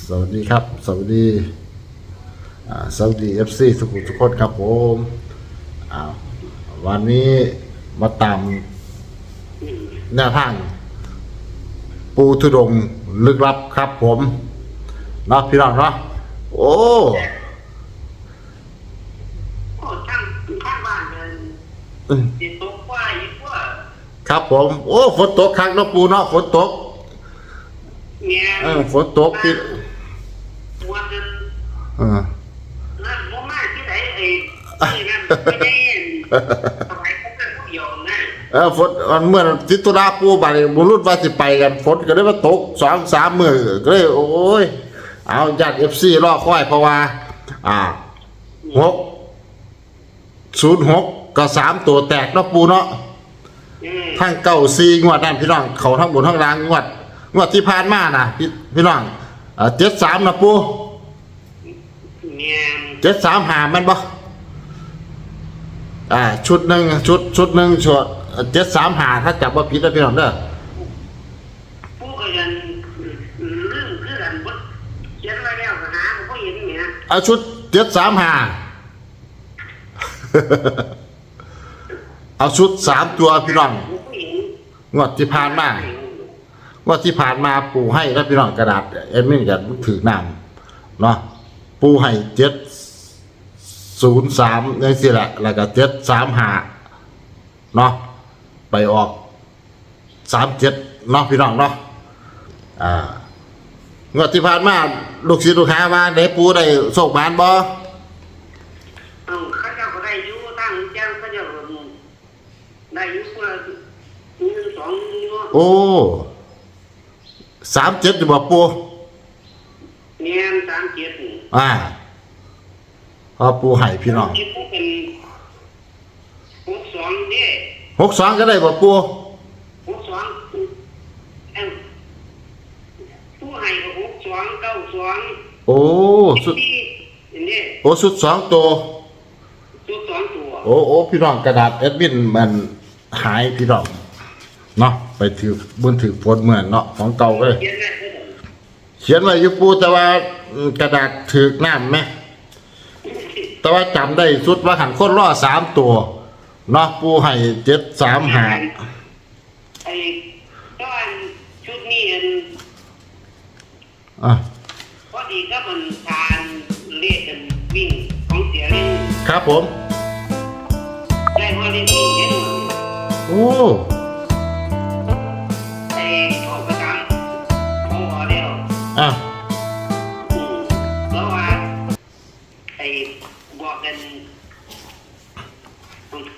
สวัสดีครับ สวัสดีอ่าสวัสดีเอฟซีทุกคนทุกคนครับผมอ่าวันนี้มาตามแนวทาง ปูทุดงค์ลึกลับครับผมเนาะพี่น้องเนาะโอ้โอ้ช่างข้างบ้านเดินอืมติดตกว่าอีกว่าครับผม โอ้ฝนตกครั้งเนาะปูเนาะฝนตกเนี่ยเออฝนตกพี่หัวจนเออนั่นบ่มาที่ไหนไอ้ที่นั่นไม่ได้สมัยเขาเป็นผู้เดียวนะเออฝนมันเมื่อทิตุลาปูบาดนี้บุรุษว่าสิไปกันฝนก็ได้มาตกสองสามมือก็เลยโอ้ย เอาญาติเอฟซีรอคอยเพราะว่า อ่าหกศูนย์หกก็สามตัวแตกเนาะปูเนาะอืมทั้งเก้าซีงวดนั่นพี่น้อง เขาทั้งบนทั้งล่างงวดงวดที่ผ่านมานะพี่พี่น้องเจ็ดสามนะปู เนี่ยเจ็ดสามหามันบ่อ่า ชุดหนึ่งชุดชุดหนึ่งชุดเจ็ดสามหาถ้าจับว่าผิดนะพี่น้องเด้อผู้ก็ยังลืมคือกันบ่เขียนไว้แล้วก็หาบ่เห็นเนี่ยเอาชุดเจ็ดสามหาเอาชุดสามตัวพี่น้องบ่เห็นงวดที่ผ่านมางวดที่ผ่านมาปูให้แล้วพี่น้องกระดาษเอ็มมินกันถือน้ำเนาะ ปูให้เจ็ดศูนย์สามนี่สิแหละแล้วก็เจ็ดสามหาเนาะไปออกสามเจ็ดเนาะพี่น้องเนาะอ่างวดที่ผ่านมาลูกศิษย์ลูกหามาได้ปูได้โชคบานบ่เอาเขาเจ้าก็ได้อยู่ตั้งเจ้าเขาเจ้าก็ได้อยู่คนละหนึ่งสองอยู่โอ้สามเจ็ดอยู่บ่ปู เนี่ยสามเจ็ดอ่าพอปูให้พี่น้องคิดว่าเป็นหกสองเนี่ยหกสองก็ได้บ่ปูหกสองเอ้าผู้ให้ก็หกสองเก้าสองโอ้สุดที่เนี่ยโอ้สุดสองตัวชุดสองตัวโอ้โอ้พี่น้องกระดาษแอดมินมันหายพี่น้องเนาะไปถือบนถือโพดเหมือนเนาะของเก่าก็เลยเขียนได้ เท่าไหร่เขียนไว้อยู่ปูแต่ว่าอืมกระดาษถือกน้ำไหมแต่ว่าจำได้สุดว่าหันคนล่อสามตัวเนาะปูให้เจ็ดสามหาไอ้ตอนชุดนี้อันอะพอดีก็มันทานเลขกันวิ่งของเสียเล่นครับผมได้พอได้วิ่งเห็นโอ้ น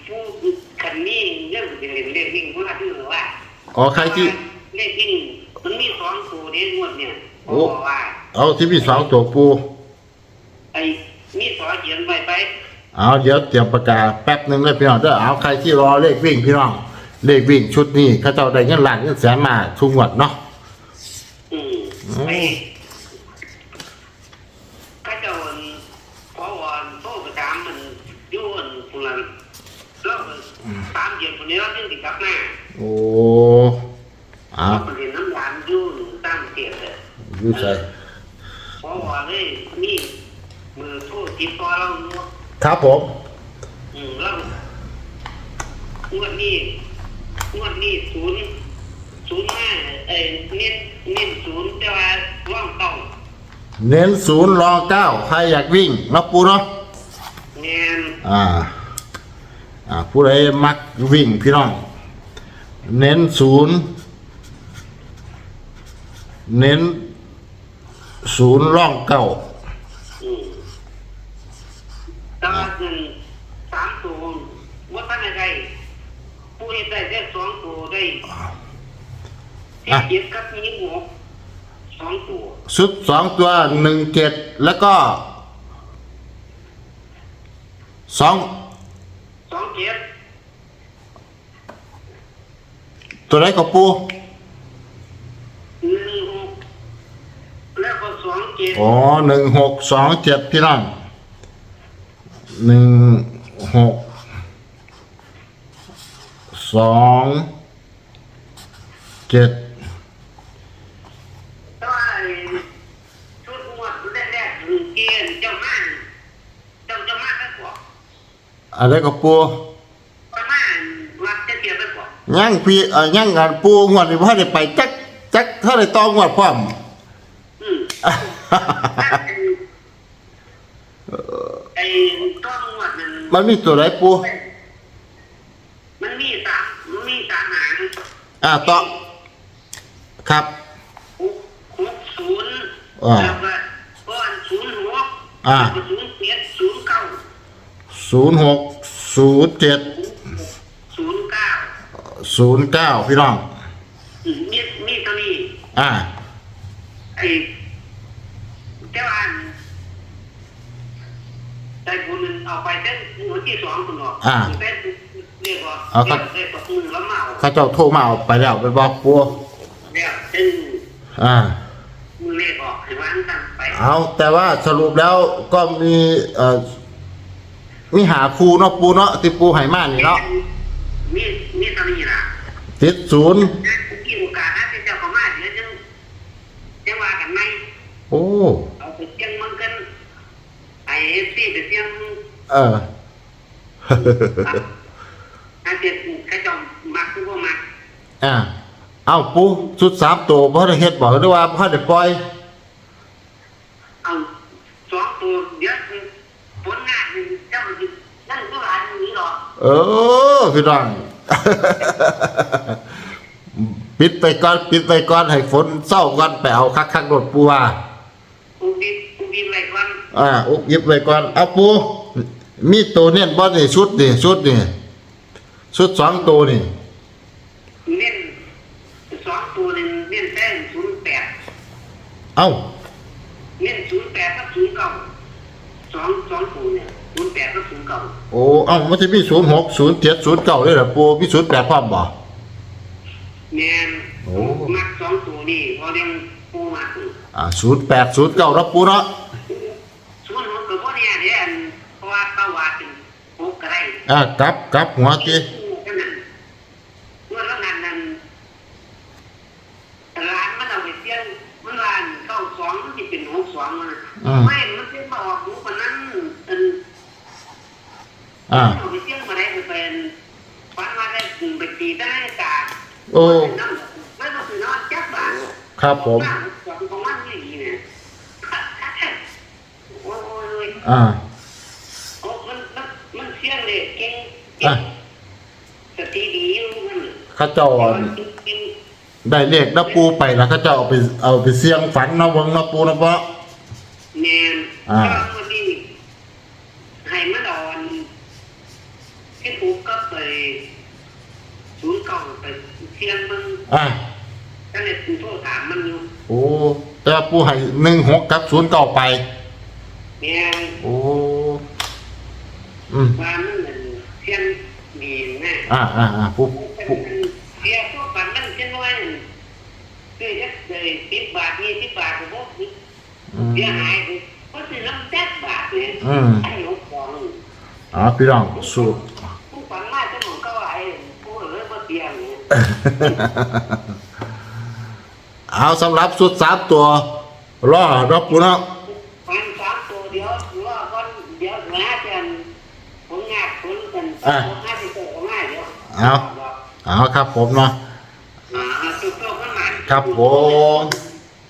ผู้คันนี้เรื่องเป็นเรื่องเรื่องวิ่งว่าที่ว่าอ๋อใครที่เลขวิ่งมันมีสองตัวเด้งวดเนี่ยเขาโอ้บอกว่าเอาที่มีสองตัวปูไอ้มีสอเขียนไปไปเอาเดี๋ยวเตรียมปากกาแป๊บหนึ่งเลยพี่น้องเด้อเอาใครที่รอเลขวิ่งพี่น้องเลขวิ่งชุดนี้เขาเจ้าได้เงินล้านเงินแสนมาทุกงวดเนาะอืม อืม ไอ้ข้าเจ้าพอวันโทษประจำมันอยุ่นคนละแล้วตามเย็นคนนี้แล้วยังติดกลับมา โอ้เอามันเห็นน้ำยานอยุ่นตามเสียเลยอยู่ใส่พอวันเลยนี่มือโทษติดต่อเราเนาะครับผมอืมแล้วงวดนี้งวดนี้ศูนย์ศูนย์ห้าเอ้ยเน้นเน้นศูนย์แต่ว่าร่องเก่าเน้นศูนย์รอเก้าใครอยากวิ่งเนาะปูเนาะแน่นอ่า อ่า ผู้ใดมักวิ่งพี่น้อง เน้นศูนย์เน้นศูนย์ร่องเก้าอืมแตว่าเงินสามตัวว่าท่านอะไรผู้เห็นได้ได้สองตัวได้เจ็ดเจ็ดกับมีหกสองตัวชุดสองตัวหนึ่งเจ็ดแล้วก็สอง ตัวไรก็ปูหนึ่งหกแล้วก็สองเจ็ดอ๋อหนึ่งหกสองเจ็ดพี่นั่งหนึ่งหกสองเจ็ดก็ไอชุดงวดแรกๆหนึ่งเกณฑ์เจ้าม่านเจ้าเจ้าม่านก็บอกอะไรก็ปู ย่างพี่เอ่อย่างงานปูงวดนี่พ่อได้ไปจักจักเท่าได้ตองงวดพร้อมอืมอะไอ้ต้องงวดมันมันมีตัวไหนปูมันมีสามมันมีสามหางอ่าต่อครับคุกศูนย์แล้วก็ก้อนศูนย์หกอ่าศูนย์เจ็ดศูนย์เก้าศูนย์หกศูนย์เจ็ด ศูนย์เก้าพี่น้อง อืมมีมีตัวนี้อ่า ไอ้เจ้าอันได้บุญเอาไปเต้นหัวที่สองคุณหรอกอ่าเต้นเรียกว่าเอาครับ เรียกว่ามือละเมาเขาเจ้าโทรมาเอาไปแล้วไปบอกปูเรียกเต้นอ่า มือเรียกออกให้วางตั้งไปเอาแต่ว่าสรุปแล้วก็มีเอ่อมีหาครูเนาะปูเนาะที่ปูไหมานี่เนาะมีมีตัวนี้ล่ะ ติดศูนย์นะกี่โอกาสนะที่เจ้าเขามาเดี๋ยวจะจะว่ากันไหมโอ้ เอาไปเสียงมันกันไอ้ที่ไปเสียงเอออาเจ็ดกระจอมมักคือว่ามักอ่าเอาปูสุดสามตัวพ่อได้เฮ็ดบอกด้วยว่าพ่อได้ปล่อย เอาสองตัวเดี๋ยวผลงานนี่เจ้าจะนั่นก็ร้านนี้หรอก เออพี่น้อง ปิดไปก่อนปิดไปก่อนให้ฝนเศร้าก่อนไปเอาคักคักๆรถปูว่ากูบินกูบินอะไรก่อนอ่าอุบยิบไปก่อนเอาปูมีตัวเน้นบ่นี่ชุดนี่ชุดนี่ชุดสองตัวนี่เน้นสองตัวนึงเน้นแป้งศูนย์แปดเอ้าเน้นศูนย์แปดกับศูนย์เก้าสองสองตัวเนี่ย ศูนย์แปดกับศูนย์เก้าโอ้เอ้ามันจะมีศูนย์หกศูนย์เจ็ดศูนย์เก้าด้วยเหรอปูมีศูนย์แปดพร้อมบ่ แมนโอ้ มักสองตัวนี่พอเรียงปูมักอ่าศูนย์แปดศูนย์เก้ารับปูเนาะส่วนหกกับพวกเนี่ยเนี่ยอันเพราะว่าเข้าว่าเป็นหกก็ได้อ่ากลับกลับหัวจี ก็นั่นเมื่อแล้วงานนั้นร้านมันเอาไปเสี่ยงมันร้านเข้าสองมันจะเป็นหกสองมันไม่มันเป็นมาออกหูคนนั้นอัน อ่าเอาไปเสี่ยงมาได้เป็นฟันมาได้ไปตีได้กาโอ้ไม่ต้องคือนอนจับบาทครับผมของมันนี่ดีเนี่ยโอ้ยอ่าโอ้มันมันมันเสี่ยงเลยเก่งเก่อะงสติดีอยู่มันเข้าเจ้าแต่อ่อว่านจริงได้เลขนับปูไปแล้วเข้าเจ้าเอาไปเอาไปเสี่ยงฝันเนาะเวังเนาะปูเนาะเพราะๆแนนอ่าถ้าวันนี้ให้มันอ่อนที่ถูกก็ ไปศูนย์เก่าไปเสี่ยงมันอ่าก็เลยคุณโทรถามมันอยู่โอ้แต่ว่าปูให้หนึ่งหกกับศูนย์เก้าไปแนนโอ้ อืม ว่ามันเหมือนเสี่ยงดีแน่อ่าอ่าอ่าปูปู เสียพวกปันมันเช่นว่าคือจะเลยสิบบาทยี่สิบบาทก็บอกอืม เสียหายเพราะสิน้ำแจ๊บบาทเนี่ยอืมไอ้หกสองอ๋อพี่น้องสู้ผู้ปันมาจะมองก็ว่าไอ้ผู้เหลือบ่เตียง เนี่ยเอาสำหรับสุดสามตัวรอรับปูเนาะปันสามตัวเดียวรอก่อนเดี๋ยวหาเจนผลงานผลกันผลงานที่โตง่ายเดี๋ยวเอาเอาครับผมเนาะอ่าตัวโตขึ้นมาครับผม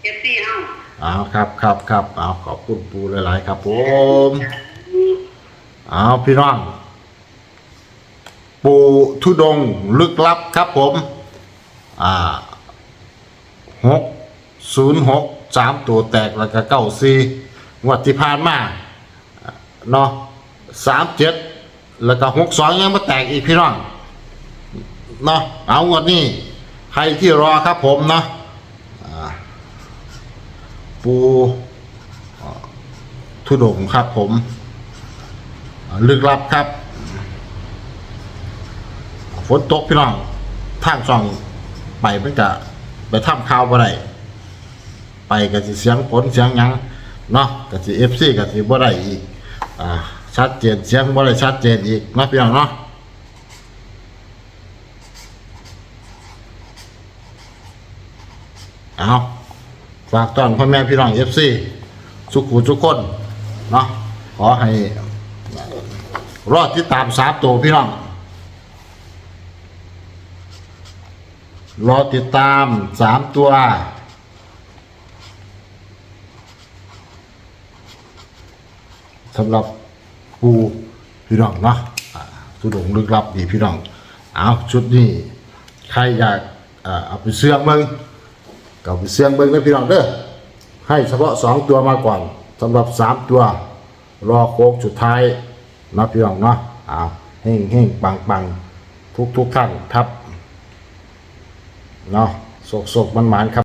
เอฟซีเฮาเอาครับครับครับเอาขอบคุณปูหลายๆครับผมเอาพี่น้อง ปูทุดงค์ลึกลับครับผม อ่าหกศูนย์หกสามตัวแตกแล้วก็เก้าสี่งวดที่ผ่านมาเนาะสามเจ็ดแล้วก็หกสองยังมาแตกอีกพี่น้องเนาะเอางวดนี้ใครที่รอครับผมเนาะอ่าปูอ่าทุดงค์ครับผม ลึกลับครับ ฝนตกพี่น้องทางช่องไปเพิ่งจะไปทำข่าวบ่ได้ไปก็สิเสียงฝนเสียงหยังเนาะก็สิ FC ก็สิบ่ได้อีกอ่าชัดเจนเสียงบ่ได้ชัดเจนอีกเนาะพี่น้องเนาะเอาฝากตอนพ่อแม่พี่น้อง FC สุขุทุกคนเนาะขอให้ รอดที่ตามสามตัวพี่น้อง รอติดตามสามตัว สำหรับปูพี่น้องเนาะอ่าสุดงลึกลับดีพี่น้องเอาชุดนี้ ใครอยากเอาไปเสื่องเบิงก็ไปเสื่องเบิงนะพี่น้องเด้อให้เฉพาะสองตัวมาก่อนสำหรับสามตัว รอโค้งสุดท้ายนะพี่น้องเนาะเอาเฮ่งเฮ่งปังปังทุกทุกท่านครับ เนาะโศกโศกมันหมานครับ